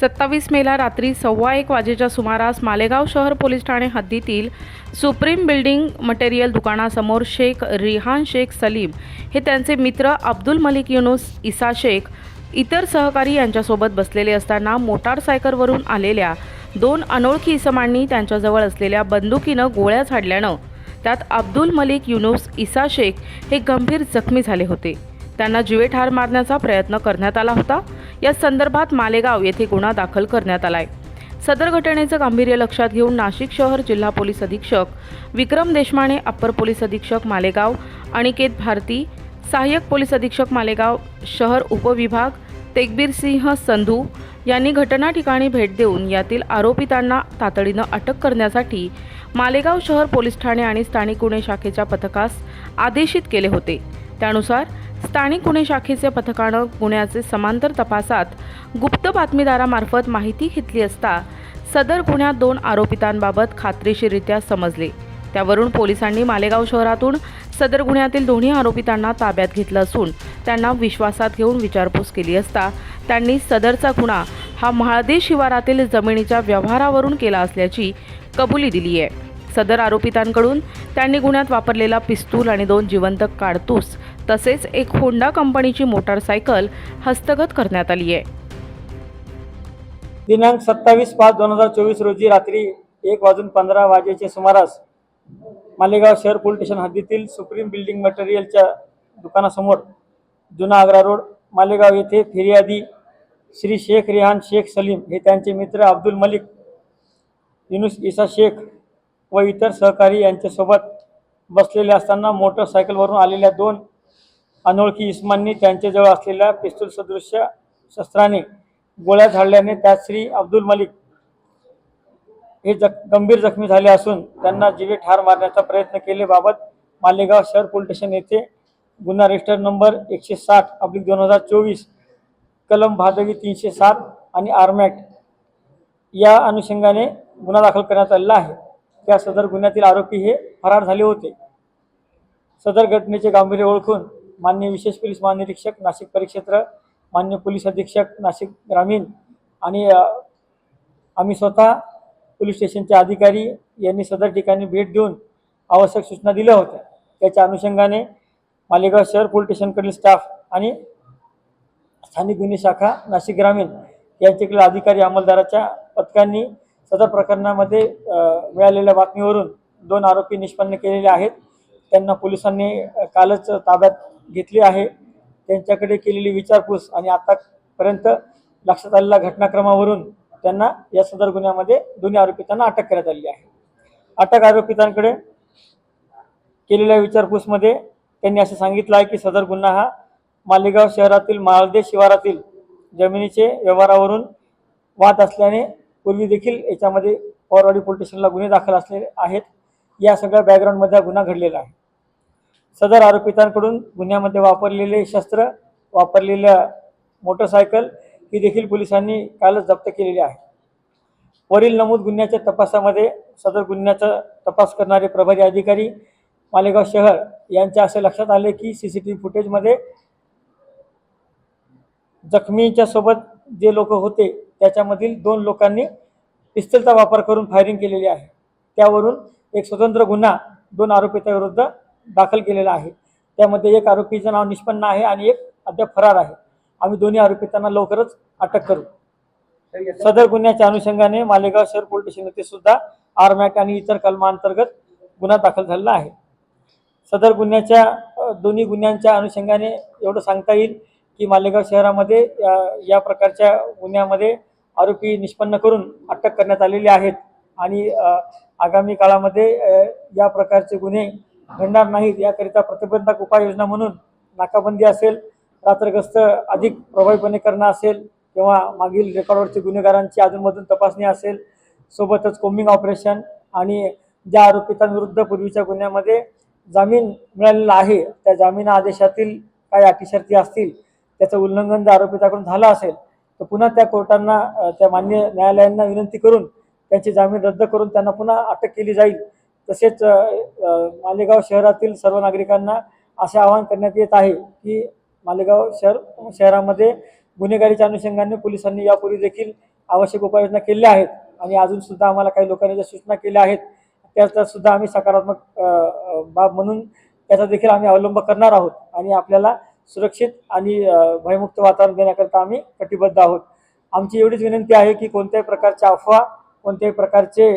सत्तावीस मेला रात्री सव्वा एक वाजेच्या सुमारास मालेगाव शहर पोलीस ठाणे हद्दीतील सुप्रीम बिल्डिंग मटेरियल दुकानासमोर शेख रिहान शेख सलीम हे त्यांचे मित्र अब्दुल मलिक युनुस इसा शेख इतर सहकारी यांच्यासोबत बसलेले असताना मोटारसायकलवरून आलेल्या दोन अनोळखी इसमांनी त्यांच्याजवळ असलेल्या बंदुकीनं गोळ्या झाडल्यानं त्यात अब्दुल मलिक युनुस इसा शेख हे गंभीर जखमी झाले होते. त्यांना जीवे ठार मारण्याचा प्रयत्न करण्यात आला होता. या संदर्भात मालेगाव येथे गुन्हा दाखल करण्यात आलाय. सदर घटनेचं गांभीर्य लक्षात घेऊन नाशिक शहर जिल्हा पोलीस अधीक्षक विक्रम देशमाने अप्पर पोलीस अधीक्षक मालेगाव अनिकेत भारती सहाय्यक पोलीस अधीक्षक मालेगाव शहर उपविभाग तेगबीर सिंह संधू यांनी घटना ठिकाणी भेट देऊन यातील आरोपितांना तातडीनं अटक करण्यासाठी मालेगाव शहर पोलीस ठाणे आणि स्थानिक गुन्हे शाखेच्या पथकास आदेशित केले होते. त्यानुसार स्थानिक गुन्हे शाखेचे पथकानं गुन्ह्याचे समांतर तपासात गुप्त बातमीदारामार्फत माहिती घेतली असता सदर गुन्ह्यात दोन आरोपितांबाबत खात्रीशीररित्या समजले. त्यावरून पोलिसांनी मालेगाव शहरातून सदर गुन्ह्यातील दोन्ही आरोपितांना ताब्यात घेतलं असून त्यांना विश्वासात घेऊन विचारपूस केली असता त्यांनी सदरचा गुन्हा हा म्हाळदे शिवारातील जमिनीच्या व्यवहारावरून केला असल्याची कबुली दिली आहे. सदर आरोपितांकडून त्यांनी गुन्ह्यात वापरलेला पिस्तूल आणि दोन जिवंत काडतूस तसेच एक होंडा कंपनीची मोटारसायकल हस्तगत करण्यात आली आहे. दिनांक सत्तावीस पाच दोन हजार चोवीस रोजी रात्री एक वाजून पंधरा वाजेच्या सुमारास मालेगाव शहर पोलीस स्टेशन हद्दीतील सुप्रीम बिल्डिंग मटेरियलच्या दुकानासमोर जुना आग्रा रोड मालेगाव येथे फिर्यादी श्री शेख रेहान शेख सलीम हे त्यांचे मित्र अब्दुल मलिक युनुस इसा शेख व इतर सहकारी यांच्यासोबत बसलेले असताना मोटरसायकलवरून आलेल्या दोन अनोळखी इस्मांनी त्यांच्याजवळ असलेल्या पिस्तूल सदृश्य शस्त्राने गोळ्या झाडल्याने त्यात श्री अब्दुल मलिक हे जख गंभीर जखमी झाले असून त्यांना जीवे ठार मारण्याचा प्रयत्न केलेबाबत मालेगाव शहर पोलीस स्टेशन येथे गुन्हा रजिस्टर नंबर एकशे साठ अब्लिक दोन हजार चोवीस कलम भादवी तीनशे सात आणि आर्मॅक्ट या अनुषंगाने गुन्हा दाखल करण्यात आलेला आहे. त्या सदर गुन्ह्यातील आरोपी हे फरार झाले होते. सदर घटनेचे गांभीर्य ओळखून मान्य विशेष पोलीस महानिरीक्षक नाशिक परिक्षेत्र मान्य पोलीस अधीक्षक नाशिक ग्रामीण आणि आम्ही स्वतः पोलीस स्टेशनचे अधिकारी यांनी सदर ठिकाणी भेट देऊन आवश्यक सूचना दिल्या होत्या. त्याच्या अनुषंगाने मालेगाव शहर पोलीस स्टेशनकडील स्टाफ आणि स्थानिक गुन्हे शाखा नाशिक ग्रामीण यांच्याकडील अधिकारी अंमलदाराच्या पथकांनी सदर प्रकरणामध्ये मिळालेल्या बातमीवरून दोन आरोपी निष्पन्न केलेले आहेत. त्यांना पोलिसांनी कालच ताब्यात घेतली आहे. त्यांच्याकडे केलेली विचारपूस आणि आतापर्यंत लक्षात आलेल्या घटनाक्रमावरून त्यांना या सदर गुन्ह्यामध्ये दोन्ही आरोपितांना अटक करण्यात आली आहे. अटक आरोपितांकडे केलेल्या विचारपूसमध्ये त्यांनी असं सांगितलं आहे की सदर गुन्हा हा मालेगाव शहरातील माळदे शिवारातील जमिनीचे व्यवहारावरून वाद असल्याने पूर्वी देखील याच्यामध्ये पवारवाडी पोलीस स्टेशनला गुन्हे दाखल असलेले आहेत. या सगळ्या बॅकग्राऊंडमध्ये हा गुन्हा घडलेला आहे. सदर आरोपितांकडून गुन्ह्यामध्ये वापरलेले शस्त्र वापरलेल्या मोटरसायकल ही देखील पोलिसांनी कालच जप्त केलेली आहे. वरील नमूद गुन्ह्याच्या तपासामध्ये सदर गुन्ह्याचा तपास करणारे प्रभारी अधिकारी मालेगाव शहर यांच्या असे लक्षात आले की सी सी टी व्ही फुटेजमध्ये जखमीच्या सोबत जे लोक होते त्याच्यामधील दोन लोकांनी पिस्तलचा वापर करून फायरिंग केलेली आहे. त्यावरून एक स्वतंत्र गुन्हा दोन आरोपितांविरुद्ध दाखल केलेला आहे. त्यामध्ये एक आरोपीचं नाव निष्पन्न आहे आणि एक अद्याप फरार आहे. आम्ही दोन्ही आरोपी त्यांना लवकरच अटक करू. सदर गुन्ह्याच्या अनुषंगाने मालेगाव शहर पोलीस स्टेशन येथे सुद्धा आरमॅक आणि इतर कलमांतर्गत गुन्हा दाखल झालेला आहे. सदर गुन्ह्याच्या दोन्ही गुन्ह्यांच्या अनुषंगाने एवढं सांगता येईल की मालेगाव शहरामध्ये या- या प्रकारच्या गुन्ह्यामध्ये आरोपी निष्पन्न करून अटक करण्यात आलेली आहेत. आणि आगामी काळामध्ये या प्रकारचे गुन्हे घडणार नाहीत याकरिता प्रतिबंधक उपाययोजना म्हणून नाकाबंदी असेल रात्रग्रस्त अधिक प्रभावीपणे करणं असेल किंवा मागील रेकॉर्डवरचे गुन्हेगारांची अजूनमधून तपासणी असेल सोबतच कोम्बिंग ऑपरेशन आणि ज्या आरोपितांविरुद्ध पूर्वीच्या गुन्ह्यामध्ये जामीन मिळालेला आहे त्या जामीन आदेशातील काही अटीशर्ती असतील त्याचं उल्लंघन जर आरोपिताकडून झालं असेल तर पुन्हा त्या कोर्टांना त्या मान्य न्यायालयांना विनंती करून त्यांची जामीन रद्द करून त्यांना पुन्हा अटक केली जाईल. तसेच मालेगाव शहरातील सर्व नागरिकांना असे आवाहन करण्यात येत आहे की मालेगाव शहर शहरामध्ये गुन्हेगारीच्या अनुषंगाने पोलिसांनी यापूर्वी देखील आवश्यक उपाययोजना केल्या आहेत. आणि अजून सुद्धा आम्हाला काही लोकांनी ज्या सूचना केल्या आहेत त्याचा सुद्धा आम्ही सकारात्मक बाब म्हणून त्याचा देखील आम्ही अवलंब करणार आहोत. आणि आपल्याला सुरक्षित आणि भयमुक्त वातावरण देण्याकरता आम्ही कटिबद्ध आहोत. आमची एवढीच विनंती आहे की कोणत्याही प्रकारच्या अफवा कोणत्याही प्रकारचे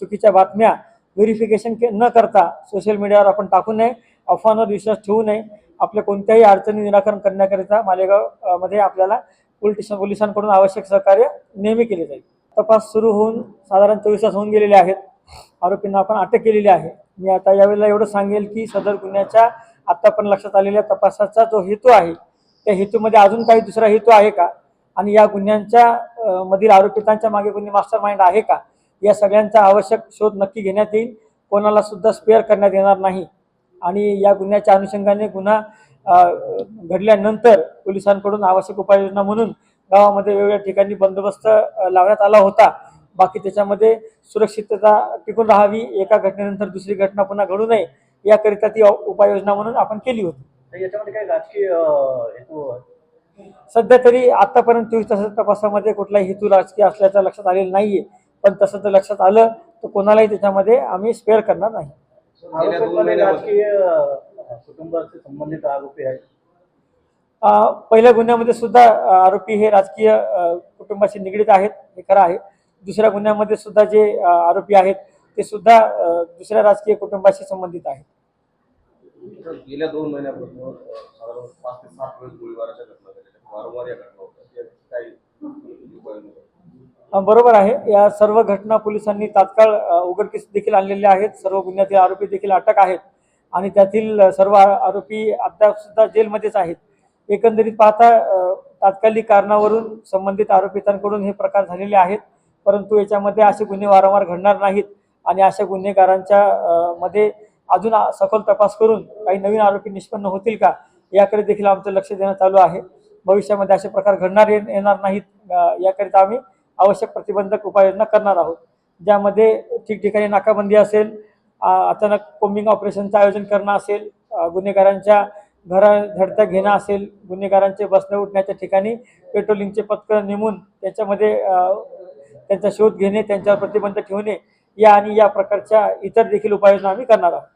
चुकीच्या बातम्या व्हेरिफिकेशन न करता सोशल मीडियावर आपण टाकू नये. अफवांवर विश्वास ठेवू नये. आपल्या कोणत्याही अडचणी निराकरण करण्याकरिता मालेगावमध्ये आपल्याला पोलीस पोलिसांकडून आवश्यक सहकार्य नेहमी केले जाईल. तपास सुरू होऊन साधारण चोवीस तास होऊन गेलेले आहेत. आरोपींना आपण अटक केलेली आहे. मी आता यावेळेला एवढं सांगेल की सदर गुन्ह्याच्या आता पण लक्षात आलेल्या तपासाचा जो हेतू आहे त्या हेतूमध्ये अजून काही दुसरा हेतू आहे का? आणि या गुन्ह्यांच्या मधील आरोपितांच्या मागे कोणी मास्टर माइंड आहे का? या सगळ्यांचा आवश्यक शोध नक्की घेण्यात येईल. कोणाला सुद्धा स्पेअर करण्यात येणार नाही. आणि या गुन्ह्याच्या अनुषंगाने गुन्हा घडल्यानंतर पोलिसांकडून आवश्यक उपाययोजना म्हणून गावामध्ये वेगवेगळ्या ठिकाणी बंदोबस्त लावण्यात आला होता. बाकी त्याच्यामध्ये सुरक्षितता टिकून राहावी एका घटनेनंतर दुसरी घटना पुन्हा घडू नये याकरिता ती उपाययोजना म्हणून आपण केली होती. याच्यामध्ये काही राजकीय सध्या तरी आतापर्यंत चोवीस तासाच्या तपासामध्ये कुठलाही हेतू राजकीय असल्याचं लक्षात आलेलं नाहीये. पण तसं जर लक्षात आलं तर कोणालाही त्याच्यामध्ये आम्ही स्पेअर करणार नाही. राजकीय संबंधित आरोपी आहेत. पहिल्या गुन्ह्यामध्ये सुद्धा आरोपी हे राजकीय कुटुंबाशी निगडीत आहेत हे खरं आहे. दुसऱ्या गुन्ह्यामध्ये सुद्धा जे आरोपी आहेत ते सुद्धा दुसऱ्या राजकीय कुटुंबाशी संबंधित आहेत. गेल्या दोन महिन्यापासून अं, साधारण पाच ते सात वेळेस गोळीबाराच्या घटना झालेल्या वारंवार या घटना होतात याची काही उपाययोजना अ, बरोबर आहे. या सर्व घटना पोलिसांनी तात्काळ उघडकीस देखील आणलेल्या आहेत. सर्व गुन्ह्यातील आरोपी देखील अटक आहेत. आणि त्यातील सर्व आरोपी अद्याप सुद्धा जेलमध्येच आहेत. एकंदरीत पाहता तात्कालिक कारणावरून संबंधित आरोपितांकडून हे प्रकार झालेले आहेत. परंतु याच्यामध्ये असे गुन्हे वारंवार घडणार नाहीत. आणि अशा गुन्हेगारांच्या मध्ये अजून सखोल तपास करून काही नवीन आरोपी निष्पन्न होतील का याकडे देखील आमचं लक्ष देणं चालू आहे. भविष्यामध्ये असे प्रकार घडणार येणार नाहीत. याकरिता आम्ही आवश्यक प्रतिबंधक उपाययोजना करणार आहोत. ज्यामध्ये ठिकठिकाणी नाकाबंदी असेल अचानक कोम्बिंग ऑपरेशनचं आयोजन करणं असेल गुन्हेगारांच्या घरा झडत्या घेणं असेल गुन्हेगारांचे बसणे उठण्याच्या ठिकाणी पेट्रोलिंगचे पथकं नेमून त्याच्यामध्ये त्यांचा शोध घेणे त्यांच्यावर प्रतिबंध ठेवणे या आणि या प्रकारच्या इतर देखील उपाययोजना आम्ही करणार आहोत.